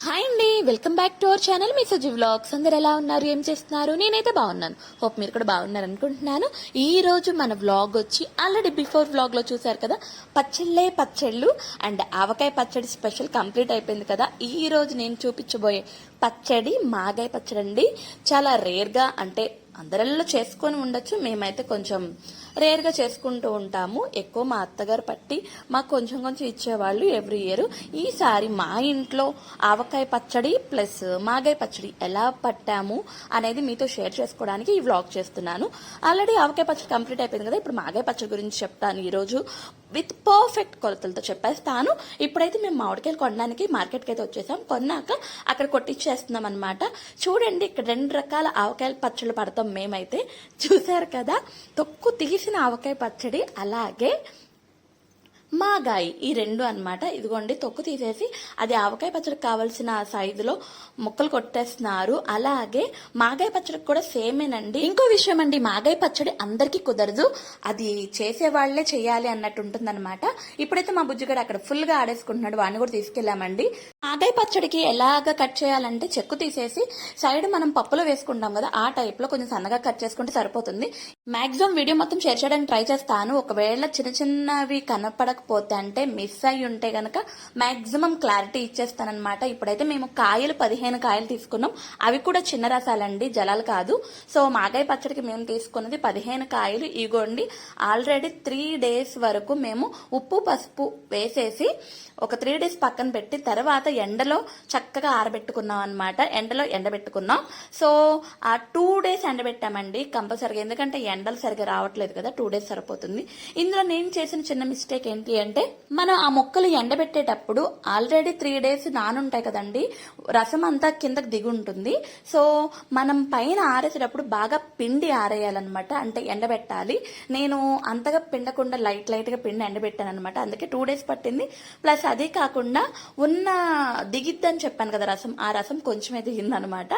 Hi అండి welcome back to our channel me Sajeev vlogs అందరు ఎలా ఉన్నారు? ఏం చేస్తున్నారు? నేనైతే బాగున్నాను. హోప్ మీరు కూడా బాగున్నారు అనుకుంటున్నాను ఈ రోజు మన వ్లాగ్ వచ్చి ఆల్రెడీ బిఫోర్ వ్లాగ్లో చూసారు కదా పచ్చళ్ళే పచ్చళ్ళు అండ్ ఆవకాయ పచ్చడి స్పెషల్ కంప్లీట్ అయిపోయింది కదా. ఈ రోజు నేను చూపించబోయే పచ్చడి మాగాయ పచ్చడి అండి చాలా రేర్గా అంటే అందరిలో చేసుకొని ఉండొచ్చు. మేమైతే కొంచెం రేర్గా చేసుకుంటూ ఉంటాము. ఎక్కువ మా అత్తగారు పట్టి మాకు కొంచెం కొంచెం ఇచ్చేవాళ్ళు ఎవ్రీ ఇయర్. ఈసారి మా ఇంట్లో ఆవకాయ పచ్చడి ప్లస్ మాగాయ పచ్చడి ఎలా పట్టాము అనేది మీతో షేర్ చేసుకోవడానికి ఈ వ్లాగ్ చేస్తున్నాను. ఆల్రెడీ ఆవకాయ పచ్చడి కంప్లీట్ అయిపోయింది కదా. ఇప్పుడు మాగాయ పచ్చడి గురించి చెప్తాను. ఈరోజు విత్ పర్ఫెక్ట్ కొలతలతో చెప్పేస్తాను ఇప్పుడైతే మేము మామిడికాయలు కొనడానికి మార్కెట్కి అయితే వచ్చేసాం. కొన్నాక అక్కడ కొట్టించేస్తున్నాం అనమాట చూడండి ఇక్కడ రెండు రకాల ఆవకాయల పచ్చళ్ళు పడతాం మేమైతే. చూసారు కదా? తొక్కు తీసిన ఆవకాయ పచ్చడి అలాగే మాగాయి ఈ రెండు అన్నమాట. ఇదిగోండి తొక్కు తీసేసి అది ఆవకాయ పచ్చడికి కావాల్సిన సైజులో ముక్కలు కొట్టేస్తున్నారు. అలాగే మాగాయ పచ్చడికి కూడా సేమేనండి. ఇంకో విషయం అండి మాగాయ పచ్చడి అందరికీ కుదరదు. అది చేసే వాళ్ళే చేయాలి అన్నట్టు ఉంటుందన్నమాట. ఇప్పుడైతే మా బుజ్జిగాడు అక్కడ ఫుల్గా ఆడేసుకుంటున్నాడు. వాడిని కూడా తీసుకెళ్ళామండి మాగాయ పచ్చడికి ఎలాగ కట్ చేయాలంటే చెక్కు తీసేసి సైడ్ మనం పప్పులో వేసుకుంటాం కదా ఆ టైప్లో కొంచెం సన్నగా కట్ చేసుకుంటే సరిపోతుంది. మాక్సిమం వీడియో మొత్తం షేర్ చేయడానికి ట్రై చేస్తాను. ఒకవేళ చిన్న చిన్నవి కనపడకపోతే అంటే మిస్ అయి ఉంటే గనక మ్యాక్సిమం క్లారిటీ ఇచ్చేస్తానన్నమాట. ఇప్పుడైతే మేము కాయలు పదిహేను కాయలు తీసుకున్నాం. అవి కూడా చిన్న రసాలండి జలాలు కాదు. సో మాగాయ పచ్చడికి మేము తీసుకున్నది పదిహేను కాయలు. ఇగోండి ఆల్రెడీ త్రీ డేస్ వరకు మేము ఉప్పు పసుపు వేసేసి ఒక త్రీ డేస్ పక్కన పెట్టి తర్వాత ఎండలో చక్కగా ఆరబెట్టుకున్నాం అనమాట ఎండలో ఎండబెట్టుకున్నాం. సో ఆ టూ డేస్ ఎండబెట్టామండి కంపల్సరిగా. ఎందుకంటే ఎండలు సరిగా రావట్లేదు కదా టూ డేస్ సరిపోతుంది. ఇందులో నేను చేసిన చిన్న మిస్టేక్ ఏంటి అంటే మనం ఆ మొక్కలు ఎండబెట్టేటప్పుడు ఆల్రెడీ త్రీ డేస్ నానుంటాయి కదండి రసం అంతా కిందకి దిగి ఉంటుంది సో మనం పైన ఆరేసేటప్పుడు బాగా పిండి ఆరేయాలన్నమాట అంటే ఎండబెట్టాలి. నేను అంతగా పిండకుండా లైట్ లైట్గా పిండి ఎండబెట్టాను అనమాట అందుకే టూ డేస్ పట్టింది. ప్లస్ అదే కాకుండా ఉన్న దిగిద్దని చెప్పాను కదా రసం ఆ రసం కొంచెమే దిగిందనమాట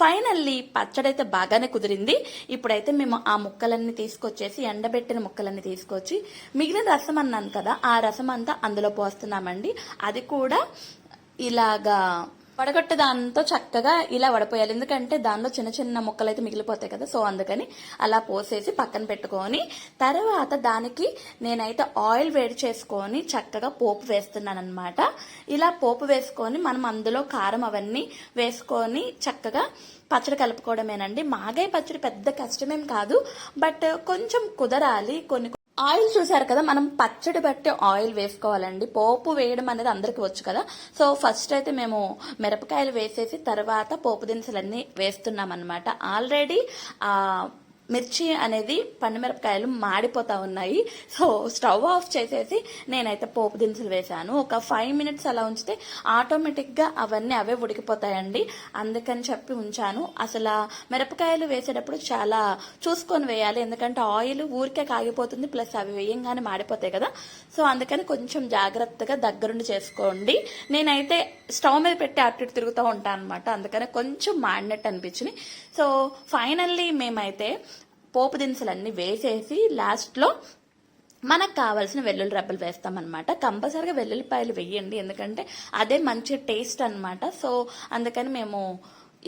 ఫైనల్లీ పచ్చడి అయితే బాగానే కుదిరింది. ఇప్పుడైతే మేము ఆ ముక్కలన్నీ తీసుకొచ్చేసి ఎండబెట్టిన ముక్కలన్నీ తీసుకొచ్చి మిగిలిన రసం అన్నాను కదా ఆ రసం అంతా అందులో పోస్తున్నామండి. అది కూడా ఇలాగా వడగొట్ట దాంతో చక్కగా ఇలా వడపోయాలి. ఎందుకంటే దానిలో చిన్న చిన్న ముక్కలు అయితే మిగిలిపోతాయి కదా సో అందుకని అలా పోసేసి పక్కన పెట్టుకొని తర్వాత దానికి నేనైతే ఆయిల్ వేడి చేసుకొని చక్కగా పోపు వేస్తున్నాను అనమాట ఇలా పోపు వేసుకొని మనం అందులో కారం అవన్నీ వేసుకొని చక్కగా పచ్చడి కలుపుకోవడమేనండి. మాగే పచ్చడి పెద్ద కష్టమేం కాదు బట్ కొంచెం కుదరాలి. కొన్ని ఆయిల్ చూసారు కదా మనం పచ్చడి బట్టి ఆయిల్ వేసుకోవాలండి. పోపు వేయడం అనేది అందరికి వచ్చు కదా. సో ఫస్ట్ అయితే మేము మిరపకాయలు వేసేసి తర్వాత పోపు దినుసులన్నీ వేస్తున్నాం అనమాట ఆల్రెడీ మిర్చి అనేది పండుమిరపకాయలు మాడిపోతా ఉన్నాయి. సో స్టవ్ ఆఫ్ చేసేసి నేనైతే పోపు దినుసులు వేశాను. ఒక ఫైవ్ మినిట్స్ అలా ఉంచితే ఆటోమేటిక్గా అవన్నీ అవే ఉడికిపోతాయండి. అందుకని చెప్పి ఉంచాను. అసలు మిరపకాయలు వేసేటప్పుడు చాలా చూసుకొని వేయాలి. ఎందుకంటే ఆయిల్ ఊరికే కాగిపోతుంది ప్లస్ అవి వేయంగానే మాడిపోతాయి కదా. సో అందుకని కొంచెం జాగ్రత్తగా దగ్గరుండి చేసుకోండి. నేనైతే స్టవ్ మీద పెట్టి అటు ఇటు తిరుగుతూ ఉంటాను అనమాట అందుకని కొంచెం మాడినట్టు అనిపించింది. సో ఫైనల్లీ మేమైతే పోపు దినుసులన్నీ వేసేసి లాస్ట్లో మనకు కావాల్సిన వెల్లుల్లి రెబ్బలు వేస్తామన్నమాట. కంపల్సరిగా వెల్లుల్లిపాయలు వేయండి. ఎందుకంటే అదే మంచి టేస్ట్ అన్నమాట. సో అందుకని మేము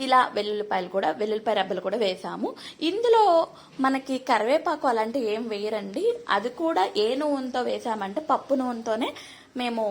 ఇలా వెల్లుల్లిపాయలు కూడా వెల్లుల్లిపాయ రెబ్బలు కూడా వేసాము. ఇందులో మనకి కరివేపాకు అలాంటివి ఏం వేయరండి. అది కూడా ఏ నూనెతో వేసామంటే పప్పు నూనెతోనే మేము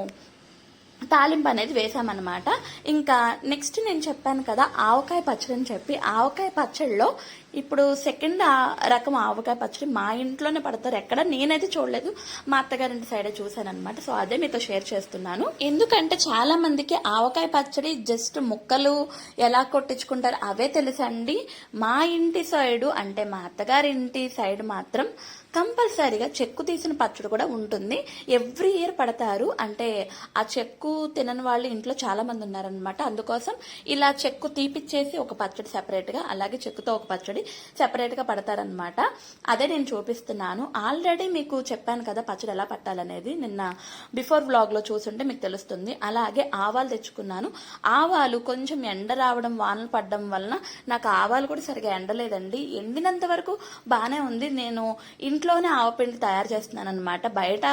తాలింపు అనేది వేసామన్నమాట. ఇంకా నెక్స్ట్ నేను చెప్పాను కదా ఆవకాయ పచ్చడి అని చెప్పి ఆవకాయ పచ్చడిలో ఇప్పుడు సెకండ్ రకం ఆవకాయ పచ్చడి మా ఇంట్లోనే పడతారు. ఎక్కడ నేనైతే చూడలేదు మా అత్తగారింటి సైడే చూసాను అనమాట సో అదే మీతో షేర్ చేస్తున్నాను. ఎందుకంటే చాలా మందికి ఆవకాయ పచ్చడి జస్ట్ ముక్కలు ఎలా కొట్టించుకుంటారు అవే తెలుసండి. మా ఇంటి సైడు అంటే మా అత్తగారింటి సైడ్ మాత్రం కంపల్సరీగా చెక్కు తీసిన పచ్చడి కూడా ఉంటుంది. ఎవ్రీ ఇయర్ పడతారు. అంటే ఆ చెక్కు తినని వాళ్ళు ఇంట్లో చాలా మంది ఉన్నారనమాట అందుకోసం ఇలా చెక్కు తీపిచ్చేసి ఒక పచ్చడి సెపరేట్గా అలాగే చెక్కుతో ఒక పచ్చడి సెపరేట్గా పడతారనమాట అదే నేను చూపిస్తున్నాను. ఆల్రెడీ మీకు చెప్పాను కదా పచ్చడి ఎలా పట్టాలనేది. నిన్న బిఫోర్ వ్లాగ్లో చూసుంటే మీకు తెలుస్తుంది. అలాగే ఆవాలు తెచ్చుకున్నాను. ఆవాలు కొంచెం ఎండ రావడం వానలు పడడం వలన నాకు ఆవాలు కూడా సరిగా ఎండలేదండి. ఎండినంత వరకు బాగానే ఉంది. నేను ఇంట్లో ఇంట్లోనే ఆవపిండి తయారు చేస్తున్నాను అనమాట బయట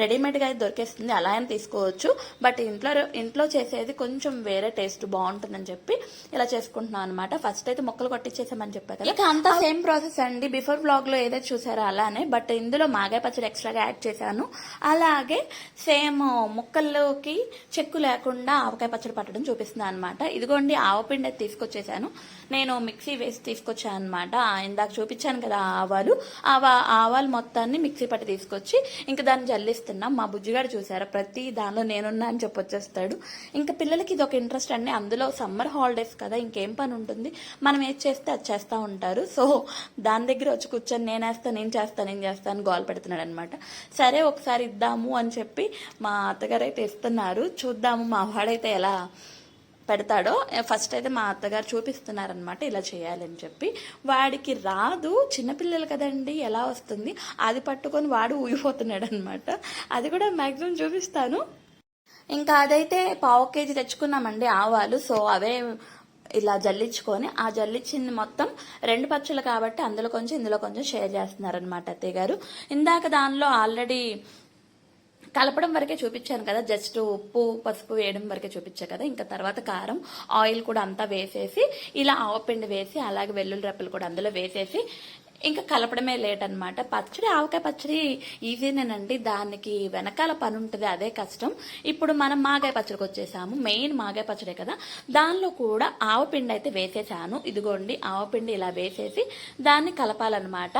రెడీమేడ్గా అయితే దొరికేస్తుంది అలా అయినా తీసుకోవచ్చు. బట్ ఇంట్లో ఇంట్లో చేసేది కొంచెం వేరే టేస్ట్ బాగుంటుందని చెప్పి ఇలా చేసుకుంటున్నాం అనమాట ఫస్ట్ అయితే మొక్కలు కొట్టించేసామని చెప్పా కదా. ఇక అంతా సేమ్ ప్రాసెస్ అండి. బిఫోర్ బ్లాగ్లో ఏదైతే చూసారో అలానే బట్ ఇందులో మాగాయ పచ్చడి ఎక్స్ట్రాగా యాడ్ చేశాను. అలాగే సేమ్ ముక్కల్లోకి చెక్కు లేకుండా ఆవకాయ పచ్చడి పట్టడం చూపిస్తున్నాను అనమాట ఇదిగోండి ఆవపిండి అయితే తీసుకొచ్చేసాను. నేను మిక్సీ వేసి తీసుకొచ్చాను అనమాట ఇందాక చూపించాను కదా ఆవాలు. ఆవా ఆవాలు మొత్తాన్ని మిక్సీ పట్టి తీసుకొచ్చి ఇంకా దాన్ని జల్లిస్తున్నాం. మా బుజ్జిగాడు చూసారా ప్రతి దానిలో నేనున్నా అని చెప్పొచ్చేస్తాడు ఇంకా పిల్లలకి ఇది ఒక ఇంట్రెస్ట్ అండి. అందులో సమ్మర్ హాలిడేస్ కదా ఇంకేం పని ఉంటుంది? మనం ఏది చేస్తే అది చేస్తూ ఉంటారు. సో దాని దగ్గర వచ్చి కూర్చొని నేను వేస్తాను నేను చేస్తాను నేను చేస్తాను గోల్ పెడుతున్నాడు అనమాట సరే ఒకసారి ఇద్దాము అని చెప్పి మా అత్తగారు అయితే ఇస్తున్నారు. చూద్దాము మా వాడైతే ఎలా పెడతాడో ఫస్ట్ అయితే మా అత్తగారు చూపిస్తున్నారనమాట ఇలా చేయాలని చెప్పి. వాడికి రాదు చిన్నపిల్లలు కదండి ఎలా వస్తుంది? అది పట్టుకొని వాడు ఊగిపోతున్నాడు అనమాట అది కూడా మ్యాక్సిమం చూపిస్తాను. ఇంకా అదైతే పావు కేజీ తెచ్చుకున్నామండి ఆవాలు. సో అవే ఇలా జల్లించుకొని ఆ జల్లించింది మొత్తం రెండు పచ్చలు కాబట్టి అందులో కొంచెం ఇందులో కొంచెం షేర్ చేస్తున్నారనమాట అత్తయ్య గారు. ఇందాక దానిలో ఆల్రెడీ కలపడం వరకే చూపించాను కదా. జస్ట్ ఉప్పు పసుపు వేయడం వరకే చూపించా కదా. ఇంకా తర్వాత కారం ఆయిల్ కూడా అంతా వేసేసి ఇలా ఆవపిండి వేసి అలాగే వెల్లుల్లి రెప్పలు కూడా అందులో వేసేసి ఇంకా కలపడమే లేట్ అనమాట పచ్చడి ఆవకాయ పచ్చడి ఈజీనేనండి. దానికి వెనకాల పని ఉంటుంది అదే కష్టం. ఇప్పుడు మనం మాగాయ పచ్చడికి వచ్చేసాము. మెయిన్ మాగాయ పచ్చడే కదా. దానిలో కూడా ఆవపిండి అయితే వేసేసాను. ఇదిగోండి ఆవపిండి ఇలా వేసేసి దాన్ని కలపాలన్నమాట.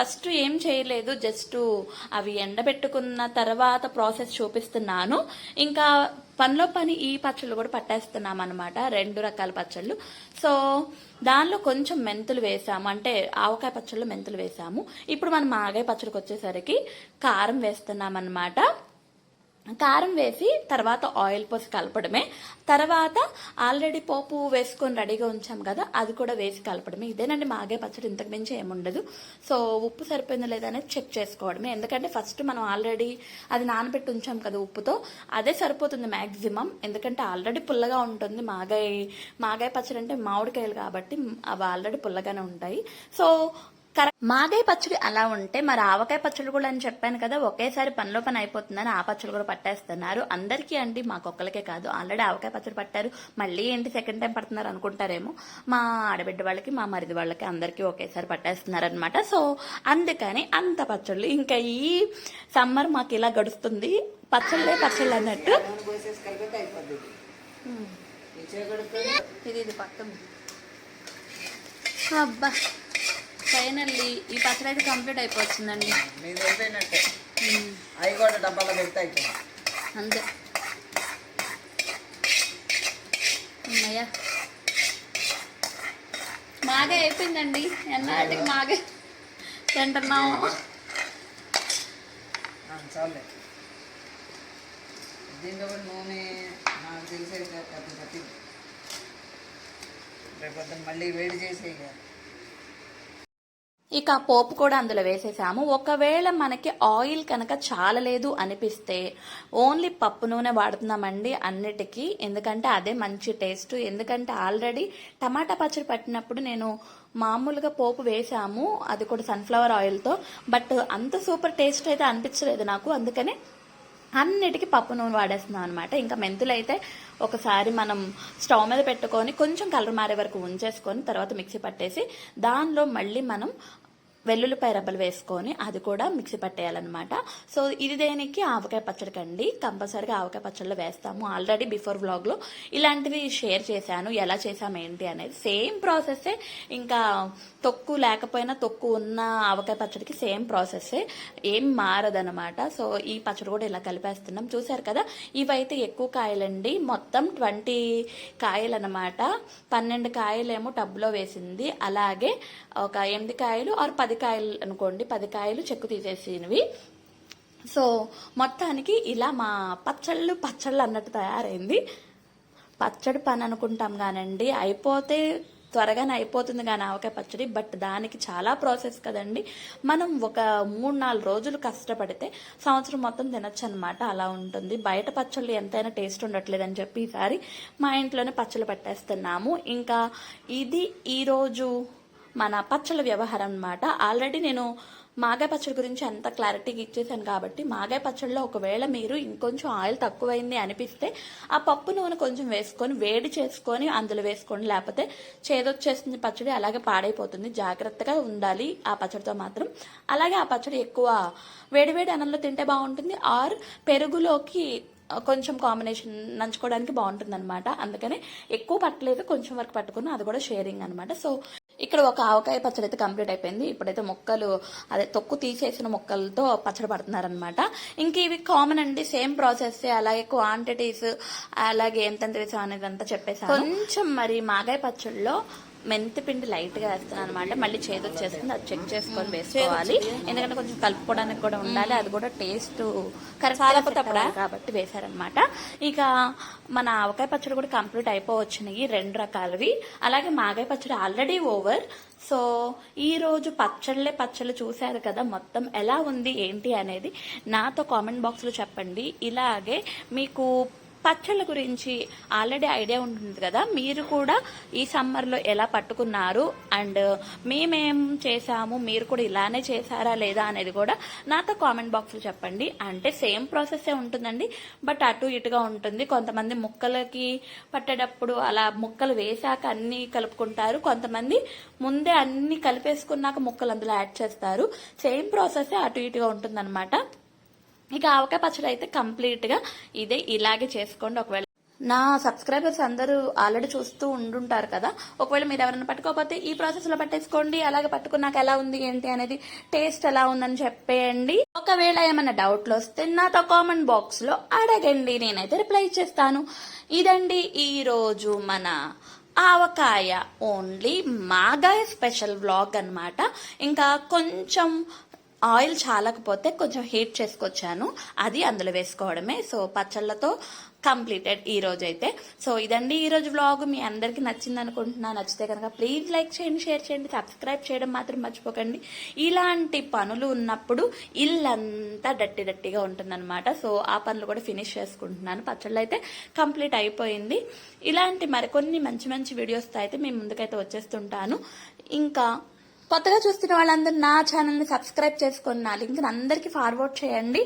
ఫస్ట్ ఏం చేయలేదు జస్ట్ అవి ఎండబెట్టుకున్న తర్వాత ప్రాసెస్ చూపిస్తున్నాను. ఇంకా పనిలో పని ఈ పచ్చళ్ళు కూడా పట్టేస్తున్నాం అనమాట రెండు రకాల పచ్చళ్ళు. సో దానిలో కొంచెం మెంతులు వేసాము. అంటే ఆవకాయ పచ్చళ్ళు మెంతులు వేసాము. ఇప్పుడు మనం ఆగాయ పచ్చడికి వచ్చేసరికి కారం వేస్తున్నాం అనమాట కారం వేసి తర్వాత ఆయిల్ పోసి కలపడమే. తర్వాత ఆల్రెడీ పోపు వేసుకొని రెడీగా ఉంచాం కదా అది కూడా వేసి కలపడమే. ఇదేనండి మాగే పచ్చడి ఇంతకు మించి ఏముండదు. సో ఉప్పు సరిపోయిందో లేదా అనేది చెక్ చేసుకోవడమే. ఎందుకంటే ఫస్ట్ మనం ఆల్రెడీ అది నానబెట్టి ఉంచాం కదా ఉప్పుతో అదే సరిపోతుంది మ్యాక్సిమం ఎందుకంటే ఆల్రెడీ పుల్లగా ఉంటుంది. మాగాయ మాగాయ పచ్చడి అంటే మామిడికాయలు కాబట్టి అవి ఆల్రెడీ పుల్లగానే ఉంటాయి. So correct. మాగాయ పచ్చడి అలా ఉంటే మరి ఆవకాయ పచ్చడి కూడా అని చెప్పాను కదా ఒకేసారి పనిలో పని అయిపోతుందని ఆ పచ్చడి కూడా పట్టేస్తున్నారు. అందరికీ అండి మాకొక్కరికే కాదు ఆల్రెడీ ఆవకాయ పచ్చడి పట్టారు. మళ్ళీ ఏంటి సెకండ్ టైం పడుతున్నారు అనుకుంటారేమో. మా ఆడబిడ్డ వాళ్ళకి మా మరిది వాళ్ళకి అందరికీ ఒకేసారి పట్టేస్తున్నారు అనమాట సో అందుకని అంత పచ్చళ్ళు. ఇంకా ఈ సమ్మర్ మాకు ఇలా గడుస్తుంది. పచ్చళ్ళే పచ్చళ్ళు అన్నట్టు. ఇది ఇది పక్కన. అబ్బా. ఫైనల్లీ ఈ పచ్చడి అయితే కంప్లీట్ అయిపోతుందండి అవి కూడా డబ్బాలో పెడితే అయిపోయింది. అంతే. అమ్మయ్యా. మాగే అయిపోయిందండి. ఎన్నాటికి మాగే తింటున్నాము. ఆ, చాలులే దీంట్లో కూడా నూనె నాకు తెలిసే కత్తి కత్తి రేపు మళ్ళీ వేడి చేసేయాలి ఇక పోపు కూడా అందులో వేసేసాము. ఒకవేళ మనకి ఆయిల్ కనుక చాలలేదు అనిపిస్తే ఓన్లీ పప్పు నూనె వాడుతున్నామండి అన్నిటికీ. ఎందుకంటే అదే మంచి టేస్ట్. ఎందుకంటే ఆల్రెడీ టమాటా పచ్చడి పట్టినప్పుడు నేను మామూలుగా పోపు వేసాము. అది కూడా సన్ఫ్లవర్ ఆయిల్తో. బట్ అంత సూపర్ టేస్ట్ అయితే అనిపించలేదు నాకు. అందుకనే అన్నిటికీ పప్పు నూనె వాడేస్తున్నాం అనమాట ఇంకా మెంతులు అయితే ఒకసారి మనం స్టవ్ మీద పెట్టుకొని కొంచెం కలర్ మారే వరకు ఉంచేసుకొని తర్వాత మిక్సీ పట్టేసి దానిలో మళ్ళీ మనం వెల్లుల్లిపాయ రబ్బలు వేసుకొని అది కూడా మిక్సీ పట్టేయాలన్నమాట. సో ఇది దేనికి? ఆవకాయ పచ్చడికి అండి కంపల్సరీగా ఆవకాయ పచ్చడిలో వేస్తాము. ఆల్రెడీ బిఫోర్ వ్లాగ్లో ఇలాంటివి షేర్ చేశాను. ఎలా చేసాము ఏంటి అనేది సేమ్ ప్రాసెస్సే ఇంకా తొక్కు లేకపోయినా తొక్కు ఉన్న ఆవకాయ పచ్చడికి సేమ్ ప్రాసెస్సే ఏం మారదనమాట సో ఈ పచ్చడి కూడా ఇలా కలిపేస్తున్నాం. చూసారు కదా? ఇవైతే ఎక్కువ కాయలండి. మొత్తం ట్వంటీ కాయలు అనమాట పన్నెండు కాయలేమో టబ్లో వేసింది. అలాగే ఒక ఎనిమిది కాయలు ఆరు పది కాయలు అనుకోండి పది కాయలు చెక్కు తీసేసినవి. సో మొత్తానికి ఇలా మా పచ్చళ్ళు పచ్చళ్ళు అన్నట్టు తయారైంది. పచ్చడి పని అనుకుంటాం కానండి. అయిపోతే త్వరగానే అయిపోతుంది కానీ ఆవకాయ పచ్చడి బట్ దానికి చాలా ప్రాసెస్ కదండి. మనం ఒక మూడు నాలుగు రోజులు కష్టపడితే సంవత్సరం మొత్తం తినచ్చు అనమాట అలా ఉంటుంది. బయట పచ్చళ్ళు ఎంతైనా టేస్ట్ ఉండట్లేదని చెప్పి ఈసారి మా ఇంట్లోనే పచ్చళ్ళు పెట్టేస్తున్నాము. ఇంకా ఇది ఈరోజు మన పచ్చళ్ళ వ్యవహారం అనమాట ఆల్రెడీ నేను మాగాయ పచ్చడి గురించి అంత క్లారిటీగా ఇచ్చేసాను కాబట్టి మాగాయ పచ్చడిలో ఒకవేళ మీరు ఇంకొంచెం ఆయిల్ తక్కువైంది అనిపిస్తే ఆ పప్పు నూనె కొంచెం వేసుకొని వేడి చేసుకొని అందులో వేసుకోండి. లేకపోతే చేదొచ్చేస్తుంది పచ్చడి అలాగే పాడైపోతుంది. జాగ్రత్తగా ఉండాలి ఆ పచ్చడితో మాత్రం. అలాగే ఆ పచ్చడి ఎక్కువ వేడివేడి అన్నంలో తింటే బాగుంటుంది. ఆర్ పెరుగులోకి కొంచెం కాంబినేషన్ నంచుకోవడానికి బాగుంటుంది అనమాట అందుకని ఎక్కువ పట్టలేదు కొంచెం వరకు పట్టుకున్నా అది కూడా షేరింగ్ అనమాట సో ఇక్కడ ఒక ఆవకాయ పచ్చడి అయితే కంప్లీట్ అయిపోయింది. ఇప్పుడైతే మొక్కలు అదే తొక్కు తీసేసిన మొక్కలతో పచ్చడి పడుతున్నారనమాట ఇంక ఇవి కామన్ అండి సేమ్ ప్రాసెస్ అలాగే క్వాంటిటీస్ అలాగే ఎంత తెలుసా అనేది అంతా చెప్పేసాను కొంచెం మరి మాగాయ పచ్చడిలో మెంతి పిండి లైట్గా వేస్తాను అనమాట మళ్ళీ చేదు వచ్చేస్తుంది అది చెక్ చేసుకొని వేసుకోవాలి. ఎందుకంటే కొంచెం కలుపుకోవడానికి కూడా ఉండాలి. అది కూడా టేస్ట్ కరెక్ట్ కాబట్టి వేశారనమాట ఇక మన ఆవకాయ పచ్చడి కూడా కంప్లీట్ అయిపోవచ్చినాయి రెండు రకాలవి. అలాగే మాగాయ పచ్చడి ఆల్రెడీ ఓవర్ సో ఈ రోజు పచ్చళ్ళే పచ్చళ్ళు చూశారు కదా మొత్తం ఎలా ఉంది ఏంటి అనేది నాతో కామెంట్ బాక్స్లో చెప్పండి. ఇలాగే మీకు పచ్చళ్ళ గురించి ఆల్రెడీ ఐడియా ఉంటుంది కదా. మీరు కూడా ఈ సమ్మర్లో ఎలా పట్టుకున్నారు? అండ్ మేమేం చేసాము మీరు కూడా ఇలానే చేశారా లేదా అనేది కూడా నాతో కామెంట్ బాక్స్లో చెప్పండి. అంటే సేమ్ ప్రాసెస్ ఉంటుందండి. బట్ అటు ఇటుగా ఉంటుంది. కొంతమంది ముక్కలకి పట్టేటప్పుడు అలా ముక్కలు వేసాక అన్నీ కలుపుకుంటారు. కొంతమంది ముందే అన్ని కలిపేసుకున్నాక ముక్కలు అందులో యాడ్ చేస్తారు. సేమ్ ప్రాసెస్ అటు ఇటుగా ఉంటుందన్నమాట. ఇక ఆవకాయ పచ్చడి అయితే కంప్లీట్గా ఇదే ఇలాగే చేసుకోండి. ఒకవేళ నా సబ్స్క్రైబర్స్ అందరూ ఆల్రెడీ చూస్తూ ఉండుంటారు కదా ఒకవేళ మీరు ఎవరైనా పట్టుకోకపోతే ఈ ప్రాసెస్లో పట్టేసుకోండి. అలాగే పట్టుకున్నాక ఎలా ఉంది ఏంటి అనేది టేస్ట్ ఎలా ఉందని చెప్పేయండి. ఒకవేళ ఏమైనా డౌట్లు వస్తే నాతో కామెంట్ బాక్స్లో అడగండి. నేనైతే రిప్లై చేస్తాను ఇదండి ఈ రోజు మన ఆవకాయ ఓన్లీ మాగాయ స్పెషల్ వ్లాగ్ అన్నమాట. ఇంకా కొంచెం ఆయిల్ చాలకపోతే కొంచెం హీట్ చేసుకొచ్చాను. అది అందులో వేసుకోవడమే. సో పచ్చళ్ళతో కంప్లీటెడ్ ఈ రోజు అయితే సో ఇదండి ఈరోజు రోజు వ్లాగ్. మీ అందరికీ నచ్చింది అనుకుంటున్నా నచ్చితే కనుక ప్లీజ్ లైక్ చేయండి షేర్ చేయండి సబ్స్క్రైబ్ చేయడం మాత్రం మర్చిపోకండి. ఇలాంటి పనులు ఉన్నప్పుడు ఇల్లంతా డట్టి డట్టిగా ఉంటుందన్నమాట. సో ఆ పనులు కూడా ఫినిష్ చేసుకుంటున్నాను. పచ్చళ్ళు అయితే కంప్లీట్ అయిపోయింది. ఇలాంటి మరికొన్ని మంచి మంచి వీడియోస్తో అయితే మీ ముందుకైతే వచ్చేస్తుంటాను. ఇంకా కొత్తగా చూస్తున్న వాళ్ళందరూ నా ఛానల్ని సబ్స్క్రైబ్ చేసుకొని నా లింక్ అందరికీ ఫార్వర్డ్ చేయండి.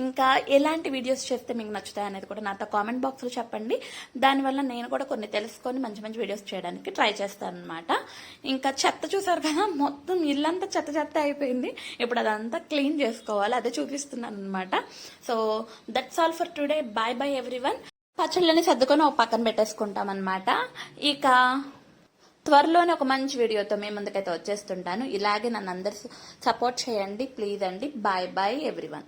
ఇంకా ఎలాంటి వీడియోస్ చేస్తే మీకు నచ్చుతాయి అనేది కూడా నాతో కామెంట్ బాక్స్లో చెప్పండి. దానివల్ల నేను కూడా కొన్ని తెలుసుకొని మంచి మంచి వీడియోస్ చేయడానికి ట్రై చేస్తాను అనమాట ఇంకా చెత్త చూసారు కదా మొత్తం ఇల్లంతా చెత్త చెత్త అయిపోయింది. ఇప్పుడు అదంతా క్లీన్ చేసుకోవాలి. అదే చూపిస్తున్నాను అనమాట so that's all for today bye bye everyone పచ్చళ్ళని సర్దుకొని ఒక పక్కన పెట్టేసుకుంటాం అనమాట ఇక త్వరలోనే ఒక మంచి వీడియోతో మీ ముందుకైతే వచ్చేస్తుంటాను. ఇలాగే నన్ను అందరు సపోర్ట్ చేయండి. ప్లీజ్ అండి. Bye bye everyone.